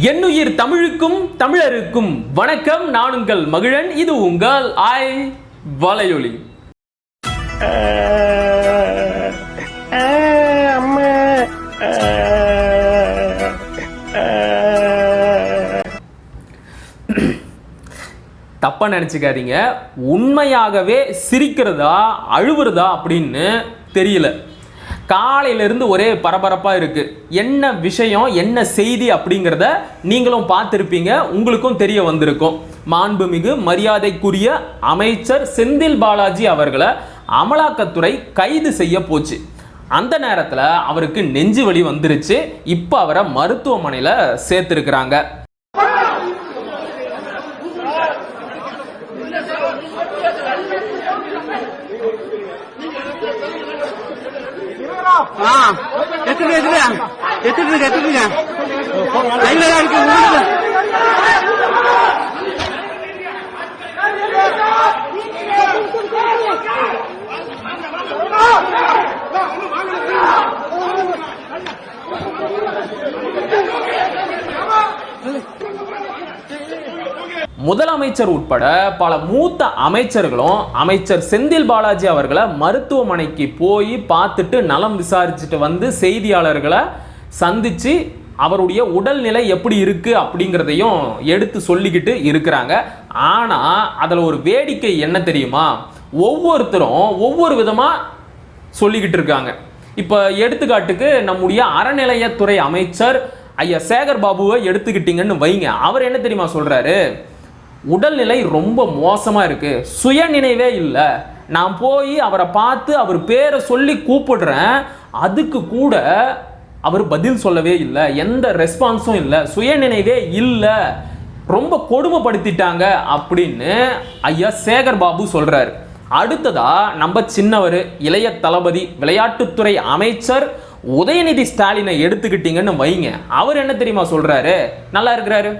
என்னுயிர் தமிழுக்கும் தமிழருக்கும் வணக்கம். நான் உங்கள் மகிழன். இது உங்கள் ஆய் வலையொலி. தப்பா நினைச்சுக்காதீங்க. உண்மையாகவே சிரிக்கிறதா அழுவுறதா அப்படின்னு தெரியல. காலையிலேருந்து ஒரே பரபரப்பாக இருக்குது என்ன விஷயம் என்ன செய்தி அப்படிங்கிறத நீங்களும் பார்த்துருப்பீங்க உங்களுக்கும் தெரிய வந்திருக்கும். மாண்புமிகு மரியாதைக்குரிய அமைச்சர் செந்தில் பாலாஜி அவர்களை அமலாக்கத்துறை கைது செய்ய போச்சு. அந்த நேரத்தில் அவருக்கு நெஞ்சு வலி வந்துருச்சு. இப்போ அவரை மருத்துவமனையில் சேர்த்துருக்குறாங்க. ஆ எத்தனை எத்தனை எத்தனை எத்தனை லைன்ல தான் இருக்கு முதலமைச்சர் உட்பட பல மூத்த அமைச்சர்களும் அமைச்சர் செந்தில் பாலாஜி அவர்களை மருத்துவமனைக்கு போய் பார்த்துட்டு நலம் விசாரிச்சுட்டு வந்து செய்தியாளர்களை சந்திச்சு அவருடைய உடல்நிலை எப்படி இருக்கு அப்படிங்கிறதையும் எடுத்து சொல்லிக்கிட்டு இருக்கிறாங்க. ஆனா அதில் ஒரு வேடிக்கை என்ன தெரியுமா? ஒவ்வொருத்தரும் ஒவ்வொரு விதமா சொல்லிக்கிட்டு இருக்காங்க. இப்போ எடுத்துக்காட்டுக்கு நம்முடைய அறநிலையத்துறை அமைச்சர் ஐயா சேகர் பாபுவை எடுத்துக்கிட்டீங்கன்னு வைங்க. அவர் என்ன தெரியுமா சொல்றாரு? உடல்நிலை ரொம்ப மோசமாக இருக்குது சுய நினைவே இல்லை. நான் போய் அவரை பார்த்து அவர் பேரை சொல்லி கூப்பிடுறேன். அதுக்கு கூட அவர் பதில் சொல்லவே இல்லை. எந்த ரெஸ்பான்ஸும் இல்லை. சுயநினைவே இல்லை. ரொம்ப கொடுமைப்படுத்திட்டாங்க அப்படின்னு ஐயா சேகர் பாபு சொல்கிறார் அடுத்ததா நம்ம சின்னவர் இளைய தளபதி விளையாட்டுத்துறை அமைச்சர் உதயநிதி ஸ்டாலினை எடுத்துக்கிட்டீங்கன்னு வைங்க. அவர் என்ன தெரியுமா சொல்கிறாரு நல்லா இருக்கிறாரு.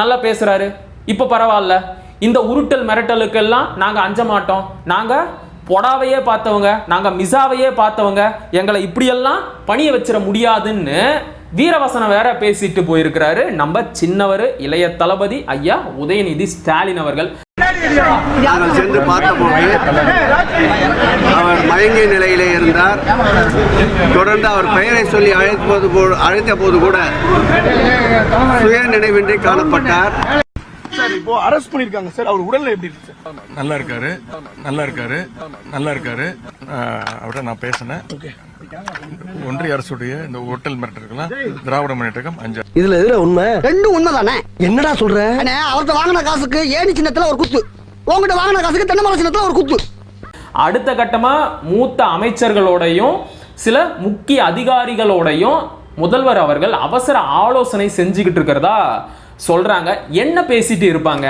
நல்லா பேசுகிறாரு இப்போ பரவாயில்ல. இந்த உருட்டல் மிரட்டலுக்கெல்லாம் நாங்க அஞ்ச மாட்டோம். நாங்க பொடாவையே பார்த்தவங்க நாங்க மிசாவையே பார்த்தவங்க எங்களை இப்படியெல்லாம் பணிய வச்சிட முடியாதுன்னு வீரவசனம் வேற பேசிட்டு போயிருக்கிறாரு. நம்ம சின்னவர் இளைய தளபதி ஐயா உதயநிதி ஸ்டாலின் அவர்கள். நாங்கள் சென்று பார்த்தபோது அவர் மயங்கிய நிலையிலே இருந்தார். தொடர்ந்து அவர் பெயரை சொல்லி அழைப்பது போ- அழைத்த போது கூட சுய நினைவின்றி காணப்பட்டார். சார் இப்போ அரெஸ்ட் பண்ணிருக்காங்க சார். அவர் உடல்நிலை எப்படி இருக்கு சார்? நல்லா இருக்காரு. நல்லா இருக்காரு. நல்லா இருக்காரு. அவர்கிட்ட நான் பேசினேன். ஒன்றிய அரசுடைய இந்த ஹோட்டல் மிரட்டலுக்கெல்லாம் திராவிட முன்னேற்றம் அஞ்சு இதுல எதுல உண்மை? ரெண்டும் உண்மைதானே? என்னடா சொல்ற? அண்ணே அவர்ட்ட வாங்கின காசுக்கு ஏணி சின்னத்துல ஒரு குத்து. உங்ககிட்ட வாங்கின காசுக்கு தென்னை மரம் சின்னத்துல ஒரு குத்து. அடுத்த கட்டமா மூத்த அமைச்சர்களோடையும் சில முக்கிய அதிகாரிகளோடையும் முதல்வர் அவர்கள் அவசர ஆலோசனை செஞ்சுக்கிட்டு இருக்கிறதா? சொல்கிறாங்க என்ன பேசிட்டு இருப்பாங்க?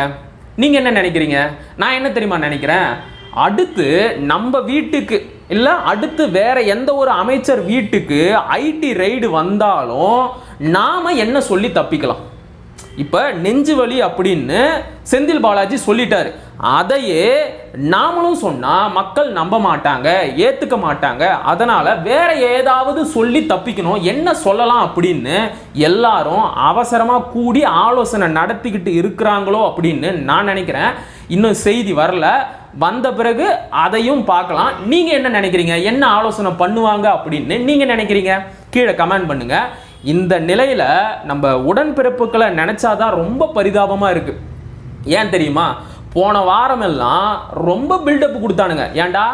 நீங்கள் என்ன நினைக்கிறீங்க? நான் என்ன தெரியுமா நினைக்கிறேன்? அடுத்து நம்ம வீட்டுக்கு இல்லை அடுத்து வேற எந்த ஒரு அமைச்சர் வீட்டுக்கு ஐடி ரைடு வந்தாலும் நாம் என்ன சொல்லி தப்பிக்கலாம். இப்போ நெஞ்சு வலி அப்படின்னு செந்தில் பாலாஜி சொல்லிட்டாரு. அதையே நாமளும் சொன்னால் மக்கள் நம்ப மாட்டாங்க ஏற்றுக்க மாட்டாங்க. அதனால் வேற ஏதாவது சொல்லி தப்பிக்கணும். என்ன சொல்லலாம் அப்படின்னு எல்லாரும் அவசரமாக கூடி ஆலோசனை நடத்திக்கிட்டு இருக்கிறாங்களோ அப்படின்னு நான் நினைக்கிறேன். இன்னும் செய்தி வரல. வந்த பிறகு அதையும் பார்க்கலாம். நீங்கள் என்ன நினைக்கிறீங்க? என்ன ஆலோசனை பண்ணுவாங்க அப்படின்னு நீங்கள் நினைக்கிறீங்க? கீழே கமெண்ட் பண்ணுங்கள் இந்த நிலையில் நம்ம உடன்பிறப்புகளை நினச்சாதான் ரொம்ப பரிதாபமாக இருக்குது ஏன் தெரியுமா? போன வாரமெல்லாம் ரொம்ப பில்டப் கொடுத்தானுங்க. ஏன்டா?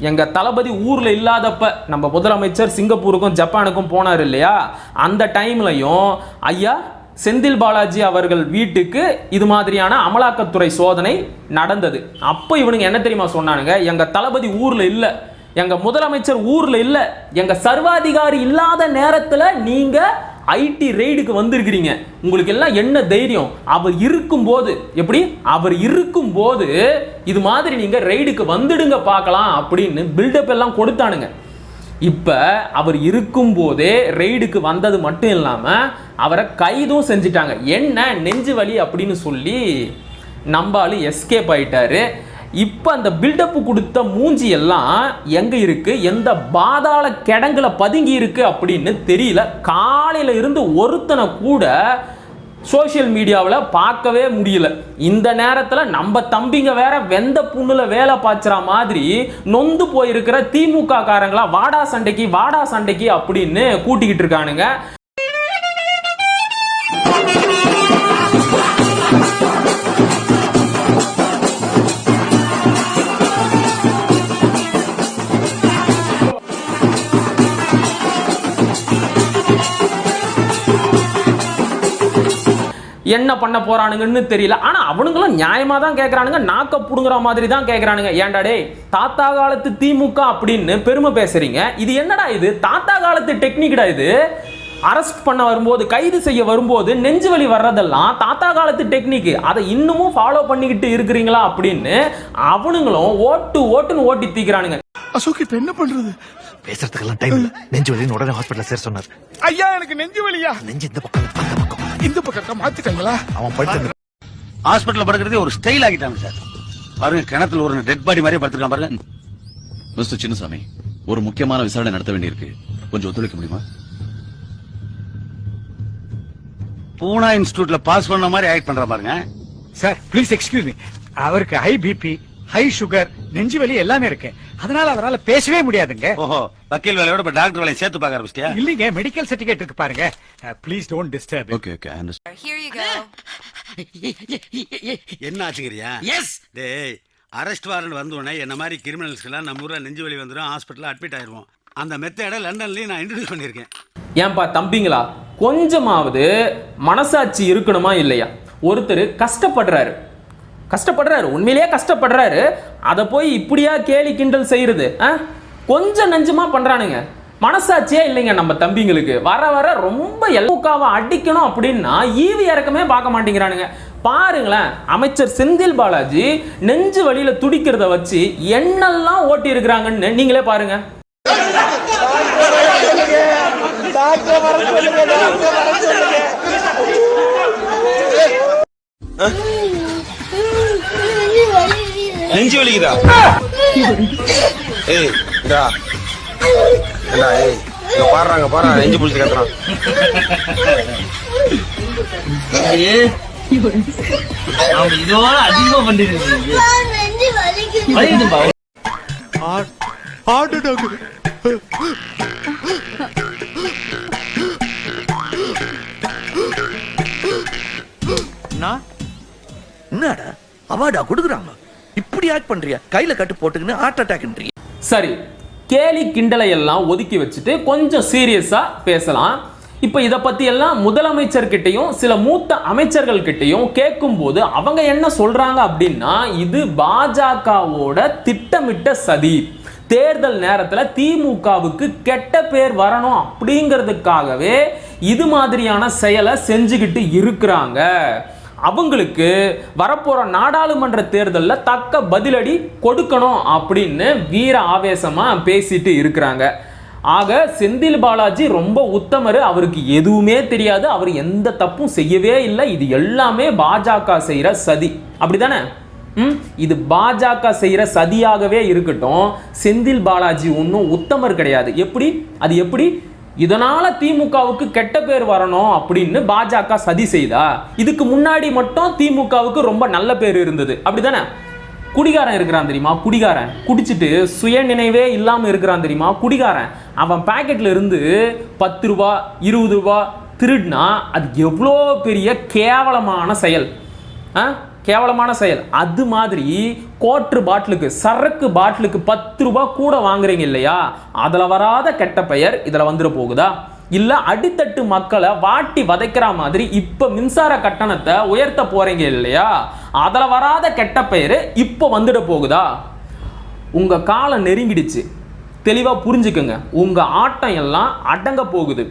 எங்க தளபதி ஊர்ல இல்லாதப்ப நம்ம முதலமைச்சர் சிங்கப்பூருக்கும் ஜப்பானுக்கும் போனார் இல்லையா? அந்த டைம்லையும் ஐயா செந்தில் பாலாஜி அவர்கள் வீட்டுக்கு இது மாதிரியான அமலாக்கத்துறை சோதனை நடந்தது. அப்போ இவனுங்க என்ன தெரியுமா சொன்னானுங்க? எங்க தளபதி ஊர்ல இல்ல எங்க முதலமைச்சர் ஊர்ல இல்ல எங்க சர்வாதிகாரி இல்லாத நேரத்துல நீங்க ஐடி ரெய்டுக்கு வந்திருக்கிறீங்க. உங்களுக்கு எல்லாம் என்ன தைரியம்? அவர் இருக்கும்போது எப்படி? அவர் இருக்கும்போது இது மாதிரி நீங்க ரெய்டுக்கு வந்துடுங்க பார்க்கலாம் அப்படின்னு பில்டப் எல்லாம் கொடுத்தானுங்க. இப்ப அவர் இருக்கும்போதே ரெய்டுக்கு வந்தது மட்டும் இல்லாம அவரை கைதும் செஞ்சிட்டாங்க. என்ன நெஞ்சு வலி அப்படின்னு சொல்லி நம்பாலும் எஸ்கேப் ஆயிட்டாரு. இப்போ அந்த பில்டப் கொடுத்த மூஞ்சி எல்லாம் எங்கே இருக்குது எந்த பாதாள கிடங்கில் பதுங்கி இருக்குது அப்படின்னு தெரியல. காலையில் இருந்து ஒருத்தனை கூட சோஷியல் மீடியாவில் பார்க்கவே முடியல. இந்த நேரத்தில் நம்ம தம்பிங்க வேற வெந்த புண்ணில் வேலை பாய்ச்சுற மாதிரி நொந்து போயிருக்கிற திமுக காரங்களா வாடா சண்டைக்கு வாடா சண்டைக்கு அப்படின்னு கூட்டிக்கிட்டு இருக்கானுங்க. என்ன பண்ண போறானுங்கன்னு தெரியல. ஆனா அவனுங்களும் நியாயமா தான் கேக்குறானுங்க. நாக்க புடுங்குற மாதிரி தான் கேக்குறானுங்க. ஏன்டா டேய் தாத்தா காலத்து திமுக அப்படின்னு பெருமை பேசுறீங்க. இது என்னடா இது? தாத்தா காலத்து டெக்னிக்டா இது? அரெஸ்ட் பண்ண வரும்போது கைது செய்ய வரும்போது நெஞ்சு வலி வர்றதெல்லாம் தாத்தா காலத்து டெக்னிக் அதை இன்னமும் ஃபாலோ பண்ணிக்கிட்டு இருக்கிறீங்களா அப்படின்னு அவனுங்களும் ஓட்டு ஓட்டுன்னு ஓட்டி தீக்கிறானுங்க. அசோக் இப்ப என்ன பண்றது? பேசுறதுக்கெல்லாம் டைம் இல்ல. நெஞ்சு வலின்னு உடனே ஹாஸ்பிட்டல் சேர சொன்னார். ஐயா எனக்கு நெஞ்சு வலியா? நெஞ்சு இந்த பக்கம். இந்த பக்கம் மாத்திட்டாங்களா அவன் படுத்து ஹாஸ்பிட்டல்ல படுக்கிறதே ஒரு ஸ்டைல் ஆகிட்டாங்க சார். பாருங்க கிணத்துல ஒரு டெட் பாடி மாதிரியே படுத்துருக்கான் பாருங்க. மிஸ்டர் சின்னசாமி ஒரு முக்கியமான விசாரணை நடத்த வேண்டியிருக்கு. கொஞ்சம் ஒத்துழைக்க முடியுமா? பூனா இன்ஸ்டிடியூட்ல பாஸ் பண்ண மாதிரி ஆக்ட் பண்ற பாருங்க. சார் ப்ளீஸ் எக்ஸ்கியூஸ் மீ அவருக்கு ஹை பிபி ஹை சுகர் நெஞ்சு வலி எல்லாமே இருக்கு. அதனால அவரால பேசவே முடியாதுங்க. ஓஹோ வக்கீல் வேலையோட இப்ப டாக்டர் வேலையை சேர்த்து பார்க்க ஆரம்பிச்சிட்டியா? இல்லீங்க மெடிக்கல் சர்டிபிகேட் இருக்கு பாருங்க. Please don't disturb okay okay Here you go. என்ன ஆச்சுங்கிறியா எஸ் டேய் அரெஸ்ட் வாரண்ட் வந்த உடனே என்ன மாதிரி கிரிமினல்ஸ்க்கெல்லாம் நம்ம ஊர்ல நெஞ்சு வலி வந்துடும் ஹாஸ்பிட்டல்ல அட்மிட் ஆயிருவோம். அந்த மெத்தேட லண்டன்லயும் நான் இன்ட்ரடியூஸ் பண்ணியிருக்கேன். ஏன்பா தம்பிங்களா? கொஞ்சமாவது மனசாட்சி இருக்கணுமா இல்லையா? ஒருத்தர் கஷ்டப்படுறாரு. கஷ்டப்படுறாரு உண்மையிலேயே கஷ்டப்படுறாரு. அதை போய் இப்படியா கேலி கிண்டல் செய்யறது ஆ? கொஞ்சம் நெஞ்சமா பண்றானுங்க. மனசாட்சியே இல்லைங்க நம்ம தம்பிங்களுக்கு. வர வர ரொம்ப எல்முக்காவை அடிக்கணும் அப்படின்னா ஈவி இறக்கமே பார்க்க மாட்டேங்கிறானுங்க. பாருங்களேன் அமைச்சர் செந்தில் பாலாஜி நெஞ்சு வழியில துடிக்கிறத வச்சு என்னெல்லாம் ஓட்டி இருக்கிறாங்கன்னு நீங்களே பாருங்க. நெஞ்சு வலிக்குதா? ஏய் இதா ஏண்டா ஏய் இங்க பாடுறாங்க பாரு நெஞ்சு பிடிச்சி கத்துறான். என்னடா? அவார்டா கொடுக்குறாங்க. இப்படி ஆக்ட் பண்றியா? கையில கட்டு போட்டுக்கின்னு ஹார்ட் அட்டாக்ன்றீங்க சரி கேலி கிண்டலை எல்லாம் ஒதுக்கி வச்சுட்டு கொஞ்சம் சீரியஸா பேசலாம். இப்போ இதை பத்தி எல்லாம் முதலமைச்சர்கிட்டையும் சில மூத்த அமைச்சர்கள் கிட்டையும் கேட்கும்போது அவங்க என்ன சொல்றாங்க அப்படின்னா இது பாஜகவோட திட்டமிட்ட சதி. தேர்தல் நேரத்தில் திமுகவுக்கு கெட்ட பேர் வரணும் அப்படிங்கிறதுக்காகவே இது மாதிரியான செயலை செஞ்சுக்கிட்டு இருக்கிறாங்க. அவங்களுக்கு வரப்போற நாடாளுமன்ற தேர்தலில் தக்க பதிலடி கொடுக்கணும் அப்படின்னு வீர ஆவேசமா பேசிட்டு இருக்கிறாங்க. ஆக செந்தில் பாலாஜி ரொம்ப உத்தமர். அவருக்கு எதுவுமே தெரியாது. அவர் எந்த தப்பும் செய்யவே இல்லை. இது எல்லாமே பாஜக செய்கிற சதி. அப்படிதானே ம்? இது பாஜக செய்கிற சதியாகவே இருக்கட்டும். செந்தில் பாலாஜி ஒன்றும் உத்தமர் கிடையாது. எப்படி? அது எப்படி? இதனால திமுகவுக்கு கெட்ட பேர் வரணும் அப்படின்னு பாஜக சதி செய்தா? இதுக்கு முன்னாடி மட்டும் திமுகவுக்கு ரொம்ப நல்ல பேர் இருந்தது. அப்படிதானே? குடிகாரன் இருக்கிறான் தெரியுமா? குடிகாரன். குடிச்சிட்டு சுய நினைவே இல்லாம இருக்கிறான் தெரியுமா? குடிகாரன். அவன் பாக்கெட்ல இருந்து பத்து ரூபா இருபது ரூபா திருடினா அது எவ்வளோ பெரிய கேவலமான செயல். ஆ? கேவலமான செயல். அது மாதிரி கோட்ரு பாட்டிலுக்கு சரக்கு பாட்டிலுக்கு பத்து ரூபாய் கூட வாங்குறீங்க இல்லையா? அதில் வராத கெட்ட பெயர் இதில் வந்துட போகுதா? இல்லை அடித்தட்டு மக்களை வாட்டி வதைக்கிற மாதிரி இப்போ மின்சார கட்டணத்தை உயர்த்த போறீங்க இல்லையா? அதில் வராத கெட்ட பெயர் இப்போ வந்துட போகுதா? உங்கள் காலம் நெருங்கிடுச்சு. தெளிவாக புரிஞ்சுக்கோங்க. உங்கள் ஆட்டம் எல்லாம் அடங்க போகுது.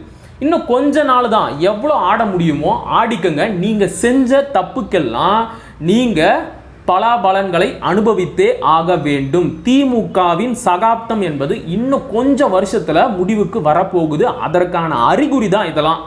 இன்னும் கொஞ்ச நாள் தான் எவ்வளோ ஆட முடியுமோ ஆடிக்கங்க. நீங்கள் செஞ்ச தப்புக்கெல்லாம் நீங்கள் பலாபலன்களை அனுபவித்தே ஆக வேண்டும். திமுகவின் சகாப்தம் என்பது இன்னும் கொஞ்சம் வருஷத்தில் முடிவுக்கு வரப்போகுது. அதற்கான அறிகுறி தான் இதெல்லாம்.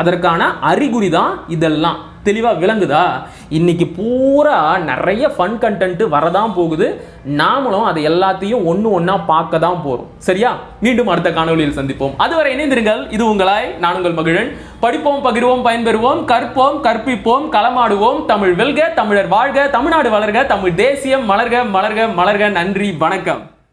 அதற்கான அறிகுறி தான் இதெல்லாம். தெளிவாக விளங்குதா? இன்னைக்கு பூரா நிறைய ஃபன் கண்டென்ட் வரதான் போகுது. நாமளும் அதை எல்லாத்தையும் ஒன்று ஒன்றா பார்க்க தான் போகிறோம் சரியா? மீண்டும் அடுத்த காணொளியில் சந்திப்போம். அதுவரை இணைந்திருங்கள். இது உங்களாய் நான் உங்கள் மகிழன். படிப்போம் பகிர்வோம் பயன்பெறுவோம் கற்போம் கற்பிப்போம் களமாடுவோம். தமிழ் வெல்க தமிழர் வாழ்க தமிழ்நாடு வளர்க தமிழ் தேசியம் மலர்க மலர்க மலர்க. நன்றி வணக்கம்.